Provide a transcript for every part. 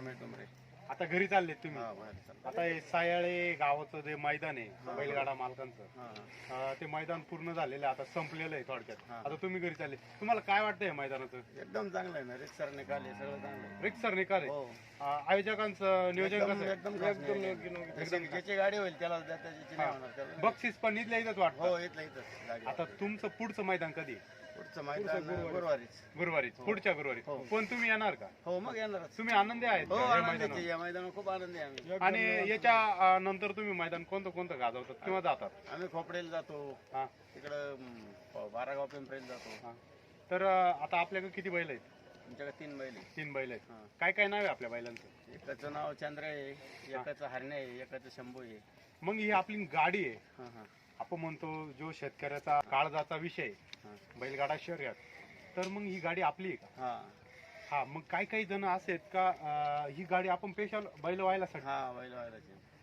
रमेश डोंबरे आता घरी चाललेत तुम्ही. हा बाहेर चाललो. आता हे सायाळे गावाचं जे मैदान आहे बैलगाडा मालकांचं हा. अं, ते मैदान पूर्ण झालेलं आहे आता संपलेलं आहे थोडक्यात. आता तुम्ही घरी चालले. तुम्हाला काय वाटतं या मैदानाचं? एकदम चांगलं आहे ना रिक्सर निकाले सगळं चांगलं आहे. रिक्सर निकाल आहे? हो. अं, आयोजकांचं नियोजन कसं आहे? एकदम ज्याची गाडी होईल त्याला द्या त्याची नाही होणार त्याला बक्षीस पण इथल्या इथंच वाटतं. हो इथलं इथंच गाडी आता तुमचं पुढचं मैदान कधी आहे? पुढचं मैदान गुरुवारीच. गुरुवारी पुढच्या गुरुवारी हो. पण तुम्ही येणार का? हो मग येणारच. तुम्ही आनंदी आहेत हो का या आनंदी मैदानावर? या मैदानावर खूप आनंदी आहे आम्ही. आणि याच्या अं, नंतर तुम्ही मैदान कोणतं कोणतं गाजवतात किंवा जातात? आम्ही खोपडेला जातो. हा. तिकडं बारागाव पिंपरीला जातो. हा. तर अं, आता आपल्याकडे किती बैल आहेत? आमच्याकडे तीन बैल आहे. तीन बैल आहेत. हा. काय काय नाव आहे आपल्या बैलांचं? एकाचं नाव चंद्र आहे एकाचं हरणे आहे एकाचं शंभू आहे. मग ही आपली गाडी आहे. हा हा. आपण म्हणतो जो शेतकऱ्याचा काळजाचा विषय. बैलगाडा शर्यत तर मग ही गाडी आपली आहे का? हा. हा मग काही काही जण असे आहेत का अं, ही गाडी आपण स्पेशल बैल व्हायला हा बैल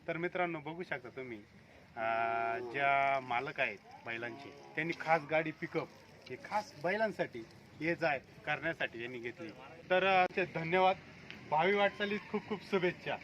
तर मित्रांनो बघू शकता तुम्ही अं, ज्या मालक आहेत बैलांचे त्यांनी खास गाडी पिकअप हे खास बैलांसाठी ये जाय करण्यासाठी यांनी घेतली. तर अं, ते धन्यवाद. भावी वाटचालीत खूप खूप शुभेच्छा.